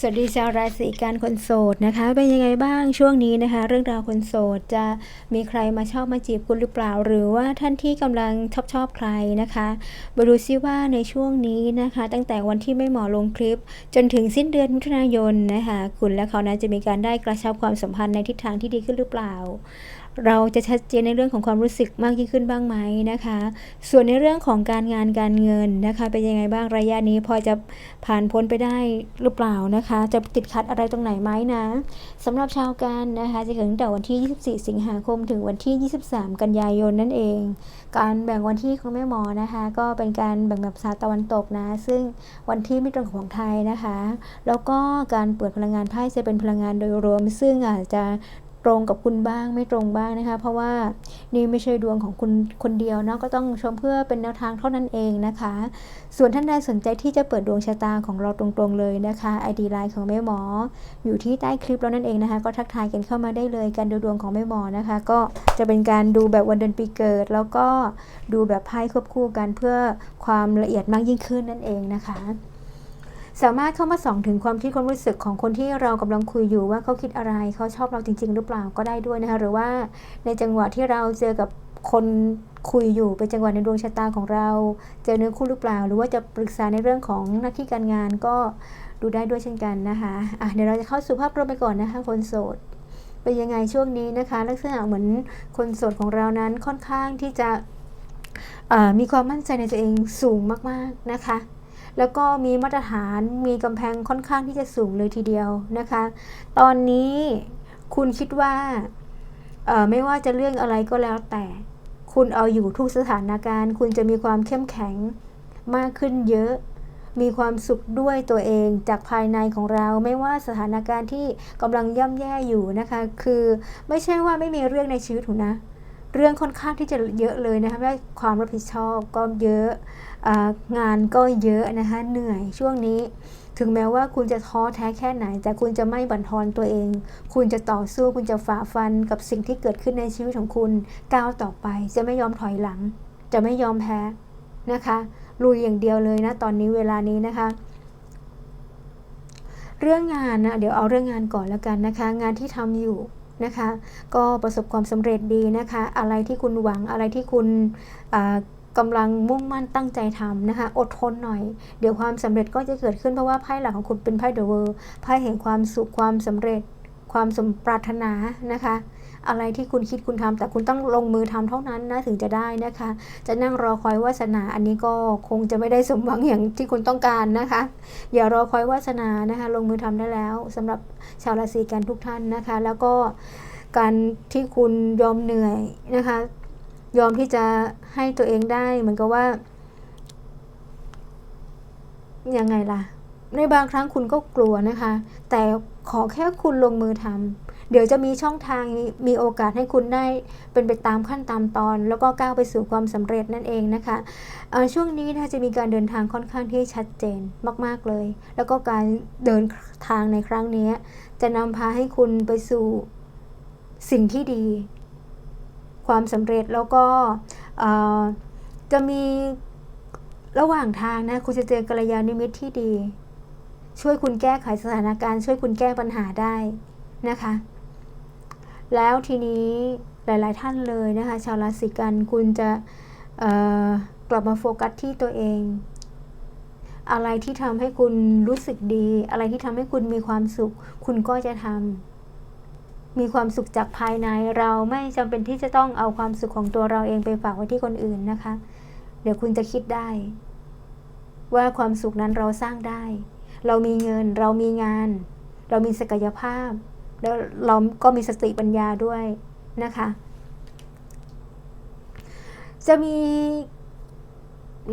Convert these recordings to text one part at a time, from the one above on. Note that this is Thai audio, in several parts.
สวัสดีชาวราศีกันคนโสดนะคะ เป็นยังไงบ้างช่วงนี้นะคะ เรื่องราวคนโสดจะมีใครมาชอบมาจีบคุณหรือเปล่า หรือว่าท่านที่กำลังชอบชอบใครนะคะมาดูซิว่าในช่วงนี้นะคะ ตั้งแต่วันที่ไม่หมาะลงคลิป จนถึงสิ้นเดือนมิถุนายนนะคะ คุณและเขานั้นจะมีการได้กระชับความสัมพันธ์ในทิศทางที่ดีขึ้นหรือเปล่า เราจะชัดเจนในเรื่องของความรู้สึกมากยิ่งขึ้นบ้างไหมนะคะ ส่วนในเรื่องของการงานการเงินนะคะ เป็นยังไงบ้างระยะนี้พอจะผ่านพ้นไปได้หรือเปล่านะคะ จะติดขัดอะไรตรงไหนไหมนะสำหรับชาวกันนะคะ จะถึงแต่วันที่ 24 สิงหาคมถึงวันที่ 23 กันยายนนั่นเอง การแบ่งวันที่ของแม่หมอนะคะ ก็เป็นการแบ่งแบบศาสตร์ตะวันตกนะ ซึ่งวันที่ไม่ตรงของไทยนะคะ แล้วก็การเปิดพลังงานไพ่จะเป็นพลังงานโดยรวม ซึ่งอาจจะ ตรงกับคุณบ้างไม่ตรงบ้างนะคะ เพราะว่านี่ไม่ใช่ดวงของคุณคนเดียวนะก็ต้องชมเพื่อเป็นแนวทางเท่านั้นเองนะคะ ส่วนท่านใดสนใจที่จะเปิดดวงชะตาของเราตรงๆเลยนะคะ ID ไลน์ของแม่หมอ อยู่ที่ใต้คลิปแล้วนั่นเองนะคะ ก็ทักทายกันเข้ามาได้เลยการดูดวงของแม่หมอนะคะ ก็จะเป็นการดูแบบวันเดือนปีเกิด แล้วก็ดูแบบไพ่ควบคู่กันเพื่อความละเอียดมากยิ่งขึ้นนั่นเองนะคะ สามารถเข้ามาส่องถึงความคิดความรู้สึกของคนที่เรากำลังคุยอยู่ว่าเขาคิดอะไรเขาชอบเราจริง ๆ หรือเปล่าก็ได้ด้วยนะคะหรือว่าในจังหวะที่เราเจอกับคนคุยอยู่เป็นจังหวะในดวงชะตาของเรา เจอเนื้อคู่หรือเปล่า หรือว่าจะปรึกษาในเรื่องของหน้าที่การงานก็ดูได้ด้วยเช่นกันนะคะะเดี๋ยวเราจะเข้าสู่ภาพรวมไปก่อนนะคะคนโสดเป็นยังไงช่วงนี้นะคะ ลักษณะเหมือนคนโสดของเรานั้นค่อนข้างที่จะมีความมั่นใจในตัวเองสูงมากๆนะคะ แล้วก็มีมาตรฐานมีกำแพงค่อนข้างที่จะสูงเลยทีเดียวนะคะ ตอนนี้คุณคิดว่าไม่ว่าจะเรื่องอะไรก็แล้วแต่ คุณเอาอยู่ทุกสถานการณ์ คุณจะมีความเข้มแข็งมากขึ้นเยอะ มีความสุขด้วยตัวเองจากภายในของเรา ไม่ว่าสถานการณ์ที่กำลังย่ำแย่อยู่นะคะ คือไม่ใช่ว่าไม่มีเรื่องในชีวิตถูนะเรื่องค่อนข้างที่จะเยอะเลยนะคะและความรับผิดชอบก็เยอะ งานก็เยอะนะคะเหนื่อยช่วงนี้ ถึงแม้ว่าคุณจะท้อแท้แค่ไหน แต่คุณจะไม่บั่นทอนตัวเอง คุณจะต่อสู้คุณจะฝ่าฟันกับสิ่งที่เกิดขึ้นในชีวิตของคุณก้าวต่อไป จะไม่ยอมถอยหลัง จะไม่ยอมแพ้นะคะลุยอย่างเดียวเลยนะตอนนี้เวลานี้นะคะเรื่องงานนะเดี๋ยวเอาเรื่องงานก่อนแล้วกันนะคะ งานที่ทำอยู่นะคะ ก็ประสบความสำเร็จดีนะคะ อะไรที่คุณหวังอะไรที่คุณ กำลังมุ่งมั่นตั้งใจทำนะคะ อดทนหน่อย เดี๋ยวความสำเร็จก็จะเกิดขึ้นเพราะว่าไพ่หลักของคุณเป็นไพ่เดอะเวิร์ไพ่แห่งความสุขความสำเร็จ ความสมปรารถนานะคะอะไรที่คุณคิดคุณทำแต่คุณต้องลงมือทำเท่านั้นนะถึงจะได้นะคะ จะนั่งรอคอยวาสนาอันนี้ก็คงจะไม่ได้สมหวังอย่างที่คุณต้องการนะคะ อย่ารอคอยวาสนานะคะ ลงมือทำได้แล้วสำหรับชาวราศีกันทุกท่านนะคะ แล้วก็การที่คุณยอมเหนื่อยนะคะ ยอมที่จะให้ตัวเองได้เหมือนกับว่ายังไงล่ะ ในบางครั้งคุณก็กลัวนะคะ แต่ขอแค่คุณลงมือทำเดี๋ยวจะมีช่องทางมีโอกาสให้คุณได้เป็นไปตามขั้นตามตอน แล้วก็ก้าวไปสู่ความสำเร็จนั่นเองนะคะช่วงนี้นะจะมีการเดินทางค่อนข้างที่ชัดเจนมาก ๆเลย แล้วก็การเดินทางในครั้งนี้ จะนำพาให้คุณไปสู่สิ่งที่ดี ความสำเร็จแล้วก็จะมีระหว่างทางนะคุณจะเจอกัลยาณมิตรที่ดี ช่วยคุณแก้ไขสถานการณ์ ช่วยคุณแก้ปัญหาได้นะคะ แล้วทีนี้หลาย ๆ ท่านเลยนะคะ ชาวราศีกันคุณจะกลับมาโฟกัสที่ตัวเอง อะไรที่ทำให้คุณรู้สึกดี อะไรที่ทำให้คุณมีความสุข คุณก็จะทำ มีความสุขจากภายในเราไม่จำเป็นที่จะต้องเอาความสุขของตัวเราเองไปฝากไว้ที่คนอื่นนะคะ เดี๋ยวคุณจะคิดได้ ว่าความสุขนั้นเราสร้างได้ เรามีเงิน เรามีงาน เรามีศักยภาพ แล้วเราก็มีสติปัญญาด้วยนะคะ จะมี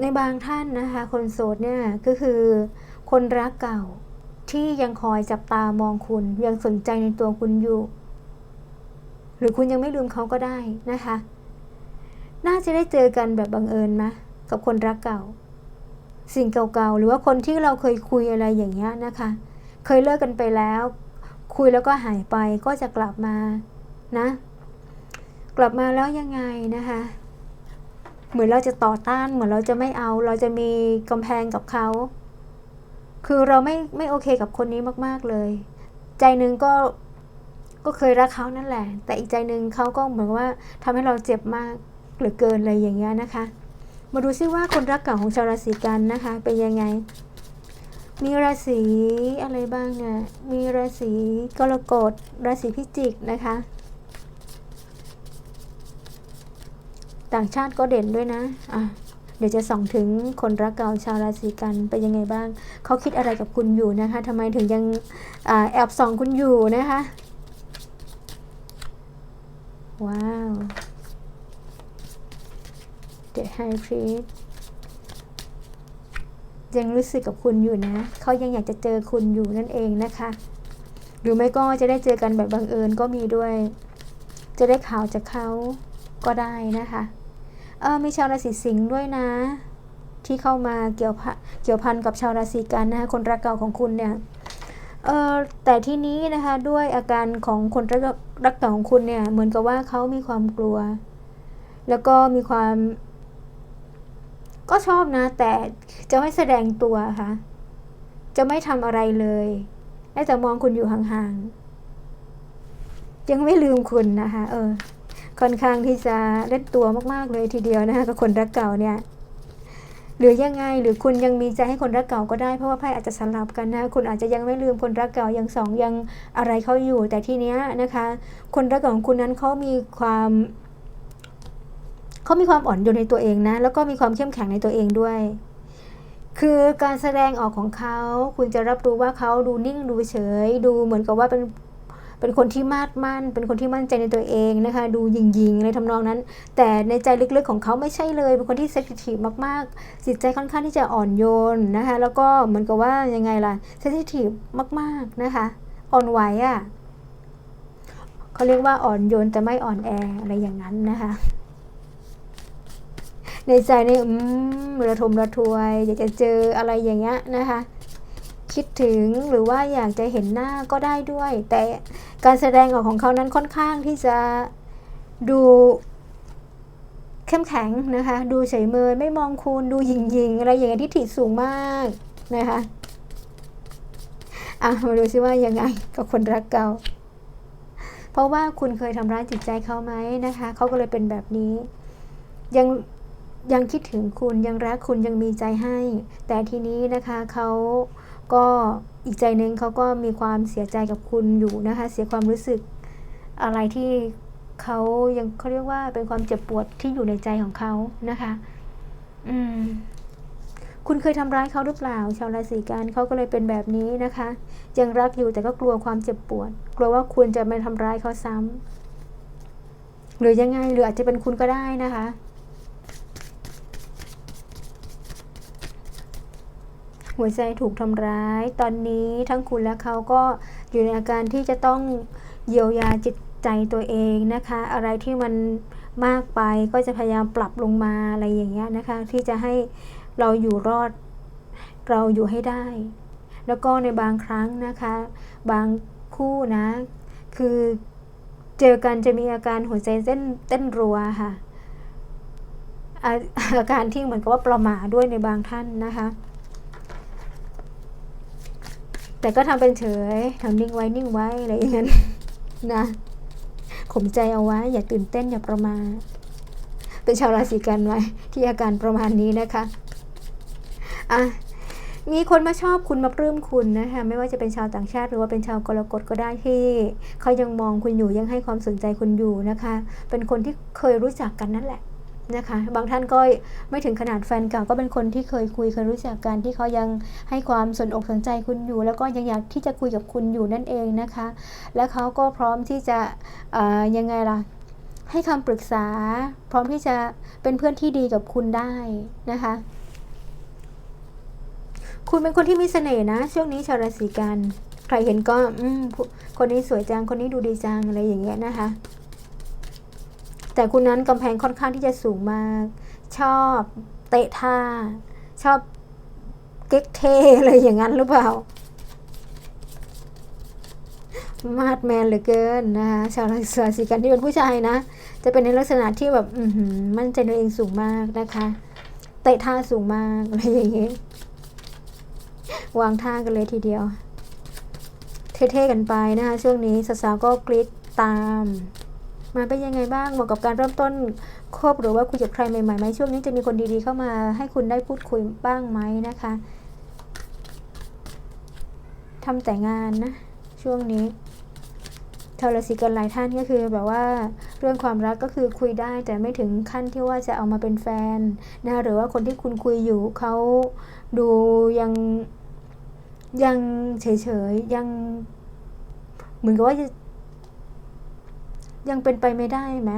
ในบางท่านนะคะ คนโสดเนี่ยก็คือคนรักเก่าที่ยังคอยจับตามองคุณยังสนใจในตัวคุณอยู่ หรือคุณยังไม่ลืมเขาก็ได้นะคะ น่าจะได้เจอกันแบบบังเอิญไหมกับคนรักเก่า สิ่งเก่าๆ หรือว่าคนที่เราเคยคุยอะไรอย่างเงี้ยนะคะ เคยเลิกกันไปแล้ว คุยแล้วก็หายไปก็จะกลับมานะ กลับมาแล้วยังไงนะคะ เหมือนเราจะต่อต้าน เหมือนเราจะไม่เอา เราจะมีกำแพงกับเขาคือเราไม่ไม่โอเคกับคนนี้มาก ๆ เลย ใจนึงก็ ก็เคยรักเขานั่นแหละ แต่อีกใจหนึ่งเขาก็เหมือนว่าทำให้เราเจ็บมากเหลือเกินอะไรอย่างเงี้ยนะคะ มาดูซิว่าคนรักเก่าของชาวราศีกันนะคะเป็นยังไง มีราศีอะไรบ้างเนี่ยมีราศีกรกฎราศีพิจิกนะคะ ต่างชาติก็เด่นด้วยนะอะเดี๋ยวจะส่องถึงคนรักเก่าชาวราศีกันเป็นยังไงบ้าง เขาคิดอะไรกับคุณอยู่นะคะทำไมถึงยังอแอบส่องคุณอยู่นะคะ ว้าว The High Priest ยังรู้สึกกับคุณอยู่นะ เขายังอยากจะเจอคุณอยู่นั่นเองนะคะ หรือไม่ก็จะได้เจอกันแบบบังเอิญก็มีด้วย จะได้ข่าวจากเขาก็ได้นะคะ เออมีชาวราศีสิงห์ด้วยนะ ที่เข้ามาเกี่ยวพะเกี่ยวพันกับชาวราศีกันนะคะคนรักเก่าของคุณเนี่ย เออแต่ที่นี้นะคะด้วยอาการของคนรัก รักเก่าของคุณเนี่ยเหมือนกับว่าเขามีความกลัว แล้วก็มีความ ก็ชอบนะ แต่จะไม่แสดงตัวค่ะ จะไม่ทำอะไรเลยได้แต่มองคุณอยู่ห่างๆ ยังไม่ลืมคุณนะคะ เออ ค่อนข้างที่จะเล่นตัวมากๆเลยทีเดียวนะคะกับคนรักเก่าเนี่ย หรือยังไงหรือคุณยังมีใจให้คนรักเก่าก็ได้เพราะว่าไพ่อาจจะสลับกันนะ คุณอาจจะยังไม่ลืมคนรักเก่ายังสองยังอะไรเขาอยู่ แต่ทีเนี้ยนะคะ คนรักเก่าของคุณนั้นเขามีความเขามีความอ่อนโยนในตัวเองนะ แล้วก็มีความเข้มแข็งในตัวเองด้วย คือการแสดงออกของเขา คุณจะรับรู้ว่าเขาดูนิ่งดูเฉย ดูเหมือนกับว่าเป็น เป็นคนที่มาดมั่น เป็นคนที่มั่นใจในตัวเองนะคะ ดูยิงยิงในทำนองนั้น แต่ในใจลึกๆของเขาไม่ใช่เลย เป็นคนที่เซนซิทีฟมากๆ จิตใจค่อนข้างที่จะอ่อนโยนนะคะ แล้วก็เหมือนกับว่ายังไงล่ะ เซนซิทีฟมากๆนะคะ อ่อนไหวอะ่ะเขาเรียกว่าอ่อนโยนแต่ไม่อ่อนแออะไรอย่างนั้นนะคะในใจนี่อืมระทมระทวย อยากจะเจออะไรอย่างเงี้ยนะคะ คิดถึงหรือว่าอยากจะเห็นหน้าก็ได้ด้วย แต่การแสดงออกของเขานั้นค่อนข้างที่จะดูเข้มแข็งนะคะ ดูเฉยเมยไม่มองคุณดูหยิงยิงๆอะไรอย่างเงี้ยที่ถิสูงมากนะคะอะมาดูซิว่ายังไงกับคนรักเก่าเพราะว่าคุณเคยทำร้ายจิตใจเขาไหมนะคะเขาก็เลยเป็นแบบนี้ ยังยังคิดถึงคุณยังรักคุณยังมีใจให้ แต่ทีนี้นะคะเขา ก็อีกใจนึงเขาก็มีความเสียใจกับคุณอยู่นะคะ เสียความรู้สึกอะไรที่เขายังเขาเรียกว่าเป็นความเจ็บปวดที่อยู่ในใจของเขานะคะ อืม คุณเคยทำร้ายเขาหรือเปล่า ชาวราศีกันเขาก็เลยเป็นแบบนี้นะคะ ยังรักอยู่แต่ก็กลัวความเจ็บปวด กลัวว่าคุณจะมาทำร้ายเขาซ้ำหรือยังไงหรืออาจจะเป็นคุณก็ได้นะคะ หัวใจถูกทำร้าย ตอนนี้ทั้งคุณและเขาก็อยู่ในอาการที่จะต้องเยียวยาจิตใจตัวเองนะคะ อะไรที่มันมากไปก็จะพยายามปรับลงมาอะไรอย่างเงี้ยนะคะ ที่จะให้เราอยู่รอดเราอยู่ให้ได้ แล้วก็ในบางครั้งนะคะ บางคู่นะ คือเจอกันจะมีอาการหัวใจเต้นเต้นรัวค่ะอาอาการที่เหมือนกับว่าประหม่าด้วยในบางท่านนะคะ แต่ก็ทำเป็นเฉยทำนิ่งไว้นิ่งไว้อะไรอย่างนั้นนะข่มใจเอาไว้ อย่าตื่นเต้นอย่าประมาทเป็นชาวราศีกันไว้ ที่อาการประมาณนี้นะคะอะมีคนมาชอบคุณมาปลื้มคุณนะคะไม่ว่าจะเป็นชาวต่างชาติหรือว่าเป็นชาวกรกฎก็ได้ที่เขายังมองคุณอยู่ยังให้ความสนใจคุณอยู่นะคะ เป็นคนที่เคยรู้จักกันนั่นแหละ นะคะ บางท่านก็ไม่ถึงขนาดแฟนเก่าก็เป็นคนที่เคยคุยเคยรู้จักกันที่เขายังให้ความสนอกสนใจคุณอยู่ แล้วก็ยังอยากที่จะคุยกับคุณอยู่นั่นเองนะคะ และเขาก็พร้อมที่จะยังไงล่ะให้คำปรึกษา พร้อมที่จะเป็นเพื่อนที่ดีกับคุณได้นะคะ คุณเป็นคนที่มีเสน่ห์นะ ช่วงนี้ชาวราศีกัน ใครเห็นก็ อืมคนนี้สวยจังคนนี้ดูดีจังอะไรอย่างเงี้ยนะคะ แต่คุณนั้นกำแพงค่อนข้างที่จะสูงมาก ชอบเตะท่า ชอบเก๊กเทอะไรอย่างนั้นหรือเปล่า มาดแมนเหลือเกินนะคะชาวราศีกันที่เป็นผู้ชายนะ จะเป็นในลักษณะที่แบบอืมั่นใจในตัวเองสูงมากนะคะ เตะท่าสูงมากอะไรอย่างเงี้ยวางท่ากันเลยทีเดียว เท่ๆกันไปนะคะช่วงนี้สาวๆก็กรี๊ดตาม มาเป็นยังไงบ้างเหมาะกับการเริ่มต้นคบหรือว่าคุยกับใครใหม่ๆไหมช่วงนี้จะมีคนดีๆเข้ามาให้คุณได้พูดคุยบ้างไหมนะคะทำแต่งานนะ ช่วงนี้ชาวราศีกันหลายท่านก็คือแบบว่าเรื่องความรักก็คือคุยได้แต่ไม่ถึงขั้นที่ว่าจะเอามาเป็นแฟนนะหรือว่าคนที่คุณคุยอยู่เขาดูยังยังเฉยๆยัง เหมือนกับว่าจะ ยังเป็นไปไม่ได้ไหม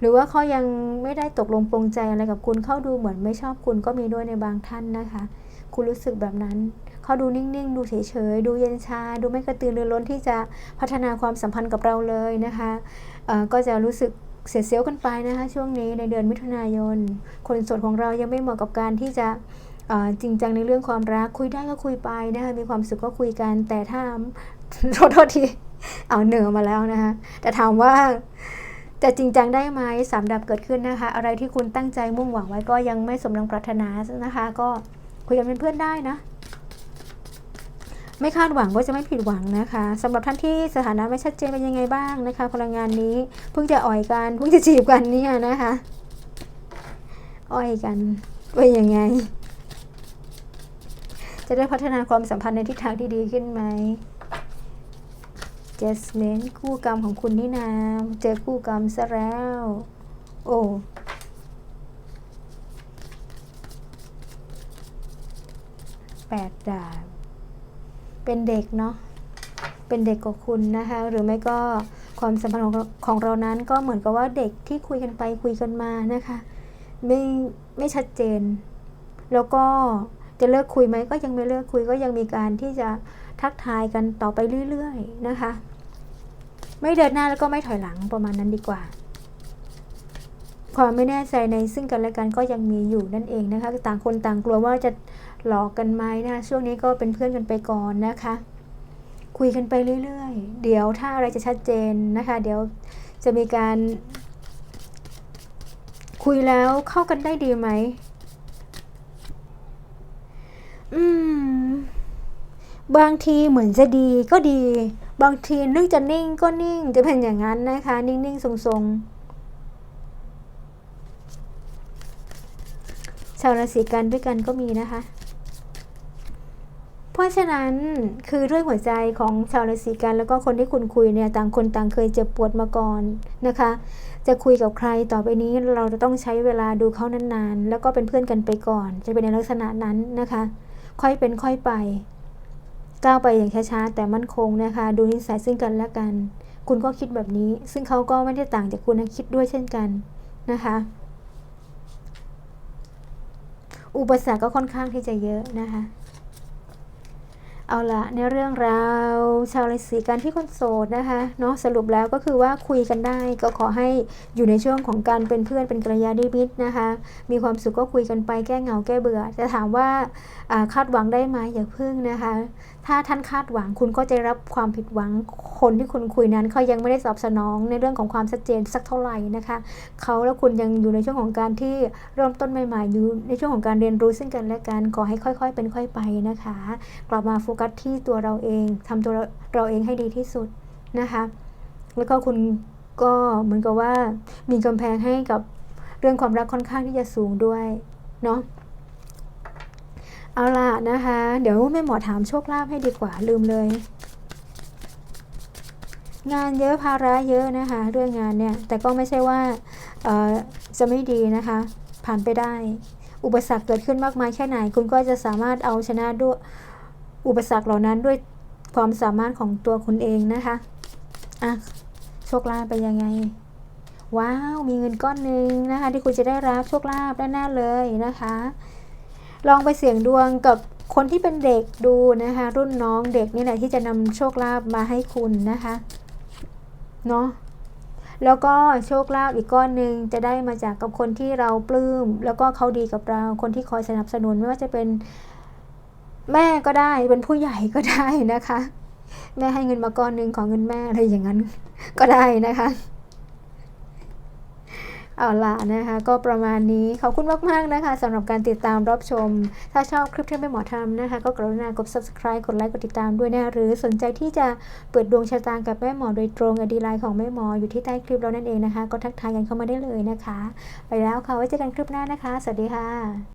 หรือว่าเขายังไม่ได้ตกลงปรงใจอะไรกับคุณเขาดูเหมือนไม่ชอบคุณก็มีด้วยในบางท่านนะคะ คุณรู้สึกแบบนั้นเขาดูนิ่งๆ ดูเฉยๆ ดูเย็นชา ดูไม่กระตือรือร้นที่จะพัฒนาความสัมพันธ์กับเราเลยนะคะก็จะรู้สึกเสียเซลล์กันไปนะคะช่วงนี้ในเดือนมิถุนายน คนโสดของเรายังไม่เหมาะกับการที่จะจริงจังในเรื่องความรักคุยได้ก็คุยไปนะคะมีความสุขก็คุยกันแต่ถ้าโทษที เอาเนือมาแล้วนะคะแต่ถามว่าจะจริงจังได้ไหมสามดับเกิดขึ้นนะคะ อะไรที่คุณตั้งใจมุ่งหวังไว้ก็ยังไม่สมดังปรารถนานะคะ ก็คุยกันเป็นเพื่อนได้นะ ไม่คาดหวังว่าจะไม่ผิดหวังนะคะสำหรับท่านที่สถานะไม่ชัดเจนเป็นยังไงบ้างนะคะ พลังงานนี้เพิ่งจะอ่อยกันเพิ่งจะจีบกันเนี่ยนะคะอ่อยกันเป็นยังไง จะได้พัฒนาความสัมพันธ์ในทิศทางที่ดีขึ้นไหม เจสเมนคู่กรรมของคุณนี่นาเจอคู่กรรมซะแล้ว โอ้แปดดาบเป็นเด็กเนาะเป็นเด็กกว่าคุณนะคะ หรือไม่ก็ความสัมพันธ์ของของเรานั้นก็เหมือนกับว่าเด็กที่คุยกันไปคุยกันมานะคะ ไม่ไม่ชัดเจน แล้วก็จะเลิกคุยไหมก็ยังไม่เลิกคุยก็ยังมีการที่จะทักทายกันต่อไปเรื่อยๆนะคะ ไม่เดินหน้าแล้วก็ไม่ถอยหลังประมาณนั้นดีกว่า ความไม่แน่ใจในซึ่งกันและกันก็ยังมีอยู่นั่นเองนะคะ ต่างคนต่างกลัวว่าจะหลอกกันไหมนะช่วงนี้ก็เป็นเพื่อนกันไปก่อนนะคะ คุยกันไปเรื่อยๆ เดี๋ยวถ้าอะไรจะชัดเจนนะคะ เดี๋ยวจะมีการ คุยแล้วเข้ากันได้ดีไหมอืม บางทีเหมือนจะดีก็ดี บางทีนึกจะนิ่งก็นิ่งจะเป็นอย่างนั้นนะคะ นิ่งๆทรงๆ ชาวราศีกันด้วยกันก็มีนะคะ เพราะฉะนั้นคือด้วยหัวใจของชาวราศีกันแล้วก็คนที่คุณคุยเนี่ยต่างคนต่างเคยเจ็บปวดมาก่อนนะคะ จะคุยกับใครต่อไปนี้เราจะต้องใช้เวลาดูเขานานๆ แล้วก็เป็นเพื่อนกันไปก่อน จะเป็นในลักษณะนั้นนะคะ ค่อยเป็นค่อยไป ก้าวไปอย่างช้าๆแต่มั่นคงนะคะ ดูนิสัยซึ่งกันและกัน คุณก็คิดแบบนี้ ซึ่งเขาก็ไม่ได้ต่างจากคุณนะคิดด้วยเช่นกันนะคะ อุปสรรคก็ค่อนข้างที่จะเยอะนะคะ เอาละในเรื่องราวชาวราศีกันที่คนโสดนะคะเนาะสรุปแล้วก็คือว่าคุยกันได้ก็ขอให้อยู่ในช่วงของการเป็นเพื่อนเป็นกัลยาณมิตรนะคะ มีความสุขก็คุยกันไปแก้เหงาแก้เบื่อจะถามว่าอ่าคาดหวังได้ไหมอย่าพึ่งนะคะ ถ้าท่านคาดหวังคุณก็จะรับความผิดหวังคนที่คุณคุยนั้นเขายังไม่ได้ตอบสนองในเรื่องของความชัดเจนสักเท่าไหร่นะคะเขาและคุณยังอยู่ในช่วงของการที่เริ่มต้นใหม่ๆอยู่ในช่วงของการเรียนรู้ซึ่งกันและกันขอให้ค่อย ๆ เป็นค่อยไปนะคะ กลับมาโฟกัสที่ตัวเราเองทำตัวเราเองให้ดีที่สุดนะคะ แล้วก็คุณก็เหมือนกับว่ามีกำแพงให้กับเรื่องความรักค่อนข้างที่จะสูงด้วยเนาะเอาล่ะนะคะ เดี๋ยวแม่หมอถามโชคลาภให้ดีกว่าลืมเลย งานเยอะภาระเยอะนะคะ เรื่องงานเนี่ย แต่ก็ไม่ใช่ว่าจะไม่ดีนะคะ ผ่านไปได้ อุปสรรคเกิดขึ้นมากมายแค่ไหน คุณก็จะสามารถเอาชนะด้วย อุปสรรคเหล่านั้นด้วยความสามารถของตัวคุณเองนะคะอะโชคลาภเป็นยังไง ว้าว มีเงินก้อนหนึ่งนะคะ ที่คุณจะได้รับโชคลาภแน่ๆเลยนะคะ ลองไปเสี่ยงดวงกับคนที่เป็นเด็กดูนะคะ รุ่นน้องเด็กนี่แหละที่จะนำโชคลาภมาให้คุณนะคะเนาะแล้วก็โชคลาภอีกก้อนหนึ่งจะได้มาจากกับคนที่เราปลื้ม แล้วก็เขาดีกับเรา คนที่คอยสนับสนุนไม่ว่าจะเป็น แม่ก็ได้เป็นผู้ใหญ่ก็ได้นะคะ แม่ให้เงินมาก้อนหนึ่งของเงินแม่อะไรอย่างนั้น ก็ได้นะคะเอาล่ะนะคะ ก็ประมาณนี้ขอบคุณมาก ๆ นะคะสำหรับการติดตามรับชม ถ้าชอบคลิปที่แม่หมอทำนะคะ ก็กรุณากด subscribe กดไลค์กดติดตามด้วยนะหรือสนใจที่จะเปิดดวงชะตากับแม่หมอโดยตรงอดีไลน์ของแม่หมออยู่ที่ใต้คลิปแล้วนั่นเองนะคะ ก็ทักทายกันเข้ามาได้เลยนะคะ ไปแล้วค่ะไว้เจอกันคลิปหน้านะคะ สวัสดีค่ะ